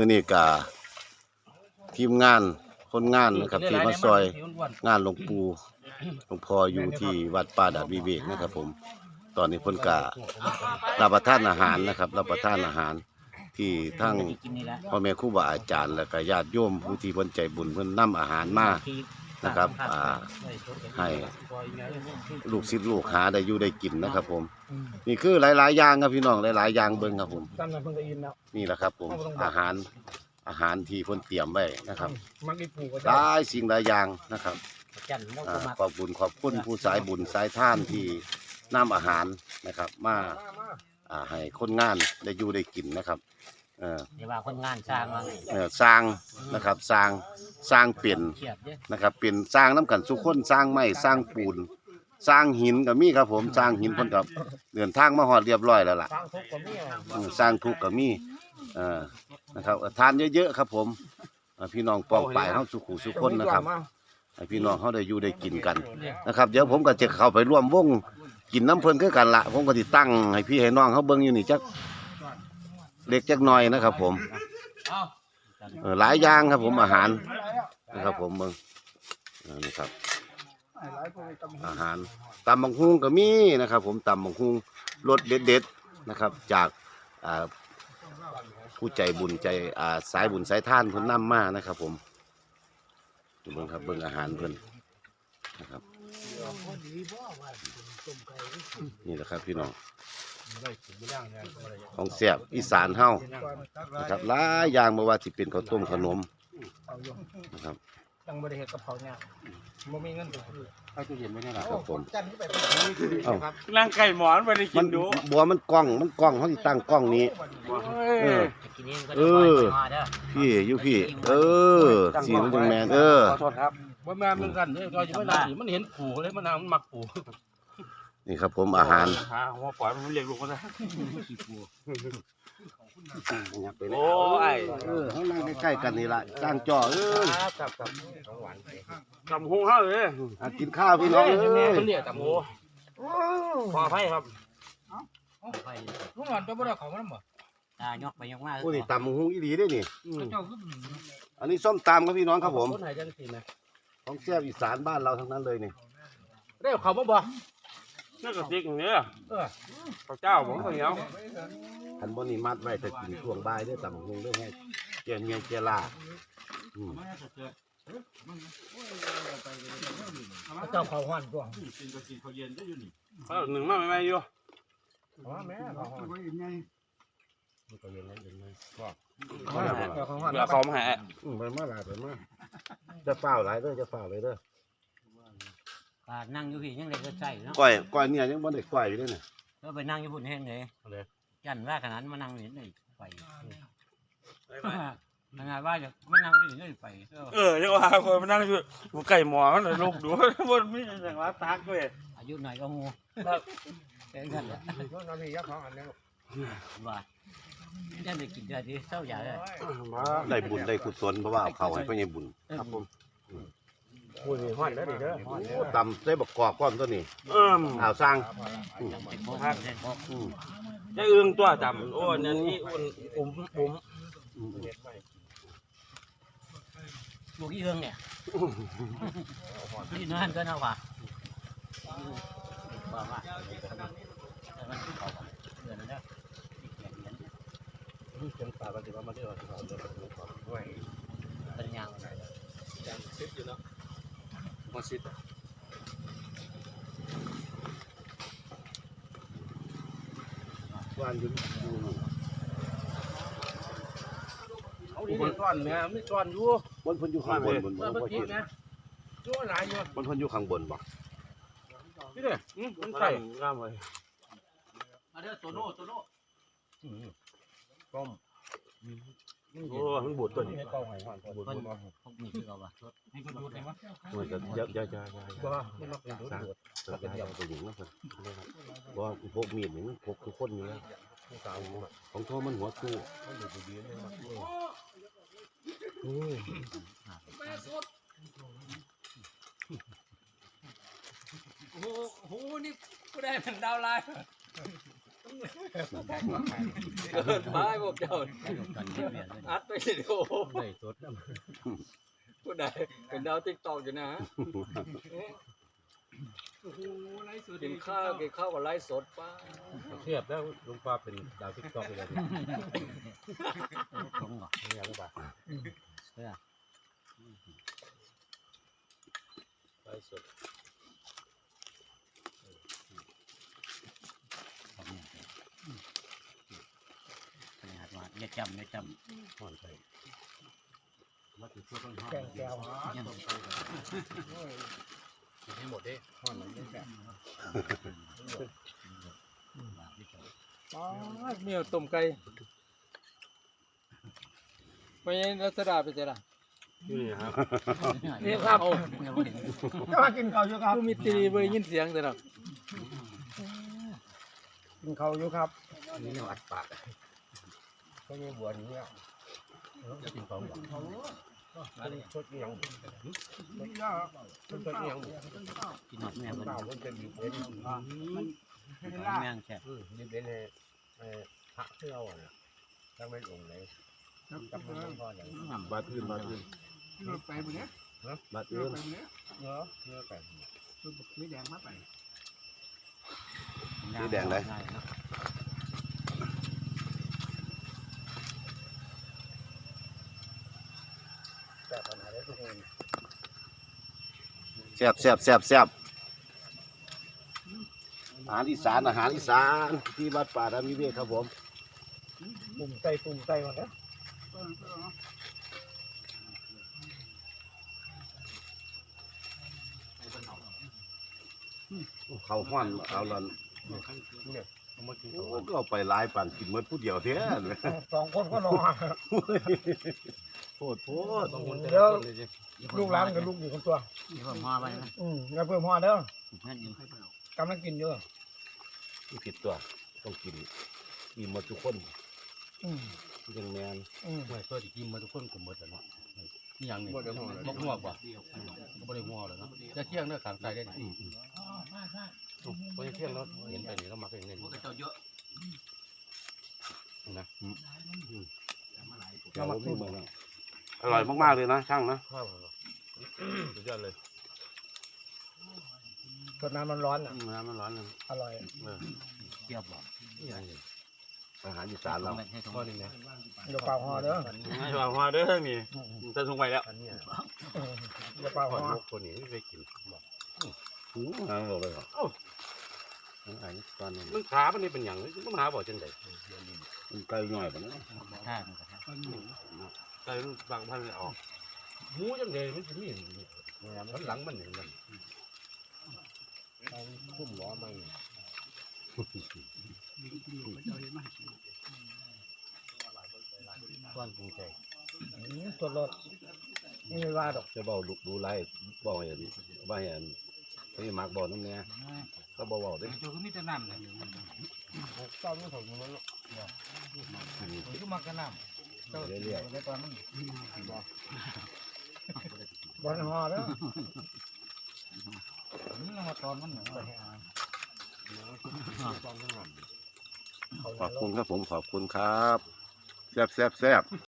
มือนี้กาทีมงานคนงานนะครับที่มาซอยงานหลวงปู่หลวงพ่ออยู่ที่วัดป่าดาดวิเวกนะครับ ผม ตอนนี้เพิ่นการับประทานอาหารนะครับ รับประทานอาหารที่ทั้งกินนี่แหละพ่อแม่ครูบาอาจารย์ และก็ญาติโยมผู้ที่เพิ่นใจบุญเพิ่นนำอาหารมา นะครับอ่าให้ลูกศิษย์ลูกหาได้อยู่ได้กินนะครับ ผม นี่คือหลาย ๆ อย่างครับพี่น้องหลาย ๆ อย่างเบิ่งครับผมตั้งแต่เพิ่งได้ยินแล้วนี่แหละครับ ผมอาหารอาหารที่เพิ่นเตรียมไว้นะครับมักอีปูก็หได้ลายสิ่งหลายอย่างนะครับจันเราอ่าก็มาขอบบุญขอบคุณผู้สายบุญสายท่านที่นำอาหารนะครับ มา อ่าให้คนงานได้อยู่ได้กินนะครับ เออเดี๋ยวว่าคนงานสร้างว่าไงเออสร้างนะครับสร้างสร้างเปลี่ยนเครียดเด้อนะครับเป็นสร้างน้ำกันสุคนสร้างไม้สร้างปูน สร้างหินก็มีครับผมสร้างหินเพิ่นกับเดินทางมาฮอดเรียบร้อยแล้วล่ะ สร้างทุกข์ก็มีอะอืมสร้างทุกข์ก็มีเอ่อนะครับทานเยอะๆครับผมอ่าพี่น้องป้องปลายเฮาสุขุสุคนนะครับให้พี่น้องเฮาได้อยู่ได้กินกันนะครับ เดี๋ยวผมก็จะเข้าไปร่วมวงกินน้ำเพิ่นคือกันละผมก็สิตั้งให้พี่ให้น้องเฮาเบิ่งอยู่นี่จัก เล็กจักหน่อยนะครับ ผมเออหลายอย่างครับ ผมอาหารนะครับ ผมเบิ่งเออนี่ครับ อาหารตำบักฮุงก็มีนะครับ ผมตำบักฮุงรสเด็ดๆนะครับ จากอ่าผู้ใจบุญใจอ่าสายบุญสายท่านเพิ่นนำมานะครับ ผมเบิ่งครับเบิ่งอาหารเพิ่นนะครับนี่แหละครับพี่น้อง ของแซ่บอีสานเฮานะครับหลายอย่างบ่ว่าสิเป็นข้าวต้มขนมนะครับตั้งบริเหตุกับเขาเนี่ยมันมีเงินซื้อเอาตู้เย็นไว้นี่ล่ะครับผมจันที่ไปเอ้าร่างไก่หมอนไปได้กิมันนดูบัวมันกล้องมันกล้องเขาสิตั้งกล้องนี้เออจะกินเองก็เอได้อมาเด้อพี่อยู่พี่เออสีมันจังแมนเออขอโทษครับว่าแม่มันกันเนี่ยก็จะไม่ได้มันเห็นผูเลยมันนมันมักผู นี่ครับผมอาหารหาหัวปล่อยมันเรียกลูกก็ได้โอ้โอ้ไอ้เออเขานั่งใกล้ๆกันนี่ละสร้างจอเอ้ยครับครับของหวานกำหงห้าเลยอะกินข้าวพี่น้องเอ้ยมันเรียกแต่โมขอให้ครับไปลุงหลานตัวบ่ได้ของมันบ่ตายกไปยกมาผู้นี่ตำบักหุงอีหลีได้นี่เจ้าคืออันนี้ส้มตำครับพี่น้องครับผมคนไหนจังสินะของแซ่บอีสานบ้านเราทั้งนั้นเลยนี่ได้เขาบ่บ่ นี่ก็ติ๊กอย่างนี้เออ ข้าวเจ้าผมก็เหนียวอันบนนี้มัดไว้แต่กินช่วงบ่ายเด้วยตำบักหุงเด้วยให้เจียนเมียเจียลาอืมเจ้าเขาห้อนตัวเออหนึ่งมาไม่ไม่อยู่อ๋อแม่เขาห้อนมันก็เย็นนั้นเย็นนั้นเจ้าเขาห้อนเผื่อเขามาหาอืมไปมาหลายไปมาจะเฝ้าหลายเด้อจะเฝ้าเลยเด้อ ปานั่งอยู่พี่ยังได้ก็ใส่เนาะก้อยก้อยเนี่ยยังบ่ได้ก้อยอยู่เลยเนี่ยแล้วไปนั่งอยู่พุ่นเห็นเลยจันว่าขนาดมานั่งเห็นเลยไปขนาดว่าจะมานั่งอยู่เลยไปเออเดี๋ยวว่าคนมานั่งอยู่หัวไก่หมอนเลยลูกดูมันไม่ใช่อย่างว่าตักด้วยอายุหน่อยก็งูเป็นกันแหละก็น้ำพี่ยักษ์ของอันนี้ว่าจันได้กินได้ที่เศร้าใหญ่เลยมาได้บุญได้กุศลเพราะว่าเอาเขาให้พ่อใหญ่บุญครับผม พูดนี่ห้อนแล้วดิเด้อโอ้ตำใส่บักกอกก้อนตัวนี้เอออ้าวสร้างเป็นพวกพักเป็นพวกอืมจะอึ้งตัวจำโอ้อันนี้อุ่นอุ่มอุ่มอืมพวกอีเอื้องเนี่ยนี่นั่นก็น่าว่าว่าว่าแต่มันคือเขาเดือนนั้นนี่เป็นป่าปฏิบัติมาได้ว่าเราจะไปดูก่อนด้วยเป็นยัง มาชิดวานอยู่อยู่เขาดีก้อนเนี่ยไม่ก้อนอยู่บนเพิ่นอยู่ข้างบนบนบเมื่อนเมื่อบ่กี้เห็นนะชั่วหลายอยู่บนเพิ่นอยู่ข้างบนบ่นี่เด้ออืมมันไก่งามเลยมาเด้อโตโน่โตโน่ต้ม โอ้มันบูดตัวนี้ให้เก้าหอยห้อนบุญคนบุญพวกนี้คือเราว่าให้คนดูได้มั้ยมันจะเยอะๆๆบ่ไม่นอกเป็นดูดๆจะเป็นอย่างตัวหญิงนะเพิ่นบ่ว่าพวกมีดนี่มันพกทุกคนอยู่แล้วของโทมันหัวสู้โอ้โหนี่กูได้เป็นดาวไลน์ เกินไปพวกเจ้ากันเรียนเลยอัดไปสิโอ้ได้สดผู้ใดเป็นดาวติ๊กตอกอยู่นะฮะกินข้าวกินข้าวกับไลฟ์สดป้าเทียบแล้วลุงป้าเป็นดาวทิกตอกไปเลยตรงหรอเนี่ยหรือเปล่าไลฟ์สด ข นาดว่าเนี่ยจำเนี่ยจำห่อนใจมาถึงช่วงต้นห้องแกงแก้วยังให้หมดดิห่อนมันไม่แก่อ๋อเมียวต้มไก่ไปรัชดาไปเจอละนี่ครับนี่ครับเนี่ยบ่เห็นก็มากินข้าวอยู่ครับคือมีตีเบยยินเสียงแต่ละกินข้าวอยู่ครับนี่เนี่ยอัดปาก ก็ยังบวชเนี่ยจะกินของหวานชดยังชดยังกินหอดแม่มันเปล่ามันเป็นดีเป็นแม่งแค่ดีเป็นเอ่อพระเที่ยวอะถ้าไม่องค์ไหนจำมันพ่ออย่างบาดอื่นบาดอื่นไปหมดเนี้ยบาดอื่นไปหมดเนี้ยเนาะเนื้อไก่มีแดงมาไปแต่ปัญหาได้ทุกคน แซ่บแซ่บแซ่บแซ่บอาหารอีสานอาหารอีสานที่วัดป่าดามิเวกครับผมปุ่มไตปุ่มไตก่อนนะเขาห้อนเอาละเอามากินโอ้ก็เอาไปหลายปันกินเหมือนผู้เดียวเท่าเลยสองคนก็รอ โพดโพดบางคนเดี๋ยวลูกหลานกับลูกอยู่คนตัว นี่ผมห่อไปนะอืมอย่าเพิ่มหัวเด้อนั่นอยู่กำลังกินอยู่ผิดตัว ต้องกินมีหมดทุกคนอืมยังแมนอืม ไม่เคยกินมาทุกคนก็หมดแล้วเนาะนี่อย่างนี้มกหัวกว่าก็ไม่ได้หัวเลยเนาะจะเที่ยงเนื้อขางใจได้อืมพอเที่ยงแล้วเห็นไปนี่แล้วมาเป็นเงินเจ้าเยอะนะเราไม่เหมือน อร่อยมากๆเลยนะช่างนะ ข้าวสุดยอดเลยกดน้ำมันร้อนอะน้ำมันร้อนเลยอร่อยเจียบบอกอาหารอีสานเราให้ตรงข้อนึงนะเดี๋ยวเปล่าหัวเด้อไม่ว่าหัวเด้อนี่จะทุ่งไปแล้วอืมเดี๋ยวเปล่าข้อหัวนกตัวนี้ไม่ไปกินหูหางเราเลยเหรออาหารอีสานนี่มันขามันนี่เป็นอย่างมันหาบ่จังได๋มันไกลหน่อยปะนะท่ามั นก็ท่าไก่บางพันออกหูจังได๋มันสิมีมันหลังมันนี่มันคุ้มล้อมันก้อนกรุงใจอืมตัวรถไม่มีว่าดอกจะเบาลุกดูไล่บอกเห็นว่าเห็นพี่มักบอกน้ำเนี้ยก็บอกบอกด้เจ้าก็มีแต่น้ำเลยตอนนี้ผมมันผมก็มักกระน้ำ เรื่อยในตอนนั้นบอลหอเด้วนี่มาตอนมันๆขอบคุณครับผมขอบคุณครับ แซ่บแซ่บแซ่บ